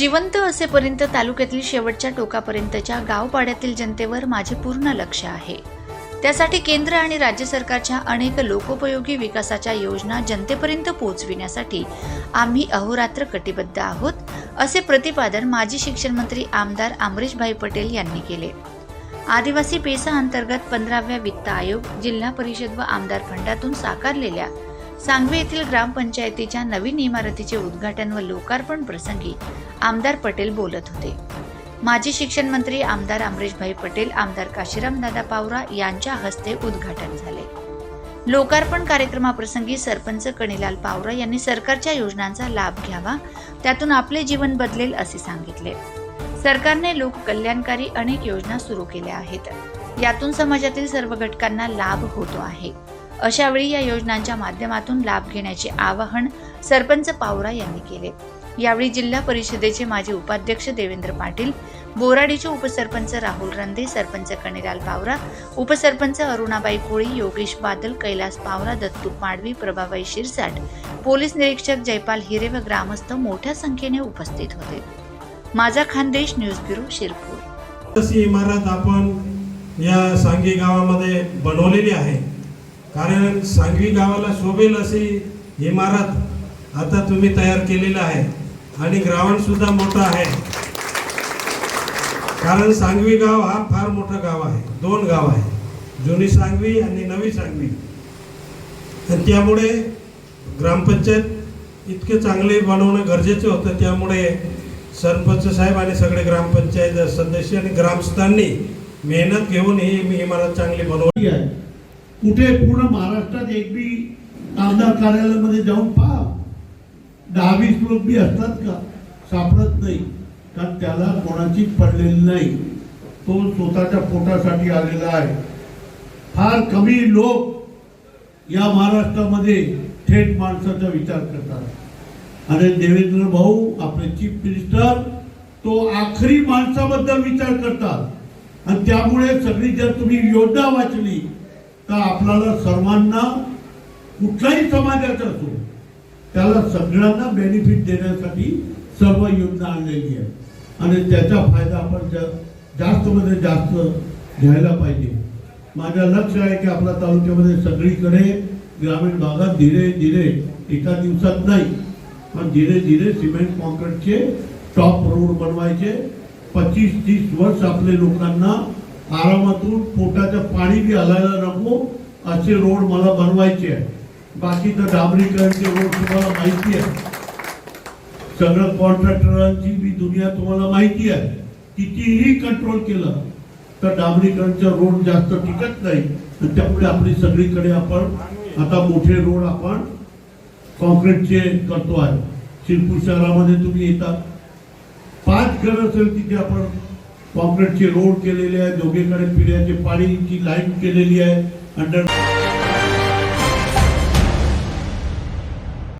जिवंत असेपर्यंत तालुक्यातील शेवटच्या टोकापर्यंतच्या गावपाड्यातील जनतेवर माझे पूर्ण लक्ष आहे. त्यासाठी केंद्र आणि राज्य सरकारच्या अनेक लोकोपयोगी विकासाच्या योजना जनतेपर्यंत पोहोचविण्यासाठी आम्ही अहोरात्र कटिबद्ध आहोत असे प्रतिपादन माजी शिक्षण मंत्री आमदार अमरीशभाई पटेल यांनी केले. आदिवासी पेसा अंतर्गत पंधराव्या वित्त आयोग जिल्हा परिषद व आमदार फंडातून साकारलेल्या सांगवे येथील ग्रामपंचायतीच्या नवीन इमारतीचे उद्घाटन व लोकार्पण प्रसंगी आमदार पटेल बोलत होते. माजी शिक्षण मंत्री आमदार अमरीशभाई पटेल आमदार काशीराम दादा पावरा यांच्या हस्ते उद्घाटन झाले. लोकार्पण कार्यक्रमाप्रसंगी सरपंच कणिलाल पावरा यांनी सरकारच्या योजनांचा लाभ घ्यावा त्यातून आपले जीवन बदलेल असे सांगितले. सरकारने लोक कल्याणकारी अनेक योजना सुरू केल्या आहेत. यातून समाजातील सर्व घटकांना लाभ होतो आहे. अशावेळी या योजनांच्या माध्यमातून लाभ घेण्याचे आवाहन सरपंच पावरा यांनी केले. यावेळी जिल्हा परिषदेचे माजी उपाध्यक्ष देवेंद्र पाटील बोराडीचे उपसरपंच राहुल रंधे सरपंच कणिलाल पावरा उपसरपंच अरुणाबाई कोळी योगेश बादल कैलास पावरा दत्तू पाडवी प्रभाबाई शिरसाट पोलीस निरीक्षक जयपाल हिरे व ग्रामस्थ मोठ्या संख्येने उपस्थित होते. माझा खानदेश न्यूज ब्युरो शिरपूर. इमारत आपण या सांगवी गावामध्ये बनवलेली आहे. कारण सांगवी गावाला शोभेल अशी इमारत आता तुम्ही तयार केलेलं आहे. आणि ग्राउंड सुद्धा मोठं आहे. कारण सांगवी गाव हा फार मोठं गाव आहे. दोन गाव आहे. जुनी सांगवी आणि नवी सांगवी. आणि त्यामुळे ग्रामपंचायत इतके चांगले बनवणं गरजेचं होतं. त्यामुळे सरपंच साहेब आणि सगळे ग्रामपंचायत सदस्य आणि ग्रामस्थांनी मेहनत घेऊन ही इमारत चांगली बनवली आहे. कुठे पूर्ण महाराष्ट्रात एक बी आमदार कार्यालयामध्ये जाऊन पहा. दहा वीस लोक बी असतात का? सापडत नाही. कारण त्याला कोणाची पडलेली नाही. तो स्वतःच्या पोटासाठी आलेला आहे. फार कमी लोक या महाराष्ट्रामध्ये थेट माणसाचा विचार करतात. आणि देवेंद्र भाऊ आपले चीफ मिनिस्टर तो आखरी माणसाबद्दल विचार करतात. आणि त्यामुळे सगळी जर तुम्ही योजना वाचली तर आपल्याला सर्वांना कुठलाही समाजाचा असो त्याला सगळ्यांना बेनिफिट देण्यासाठी सर्व योजना आणलेली आहे आणि त्याचा फायदा आपण जा- जास्त मध्ये जास्त घ्यायला पाहिजे. माझं लक्ष आहे की आपल्या तालुक्यामध्ये सगळीकडे ग्रामीण भागात धीरे धीरे एका दिवसात नाही पण धीरे धीरे सिमेंट कॉन्क्रीटचे टॉप रोड बनवायचे. पच्चीस तीस वर्ष आपले लोकांना आरामातून पोटाचं पाणी बी हलायला नको असे रोड मला बनवायचे आहे बाकी तर डांबरीकरणचे रोड तुम्हाला माहिती आहे सगळं कॉन्ट्रॅक्टरांची बी दुनिया तुम्हाला माहिती आहे. कितीही कंट्रोल केलं तर डांबरीकरणचा रोड जास्त टिकत नाही. त्यामुळे आपली सगळीकडे आपण आता मोठे रोड आपण कॉन्क्रीटचे करतो आहे. शिरपूर शहरामध्ये तुम्ही येता. पाच घर असेल तिथे आपण कॉन्क्रीटचे रोड केलेले आहे दोघेकडे पिण्याचे पाणीची लाईन केलेली आहे अंडर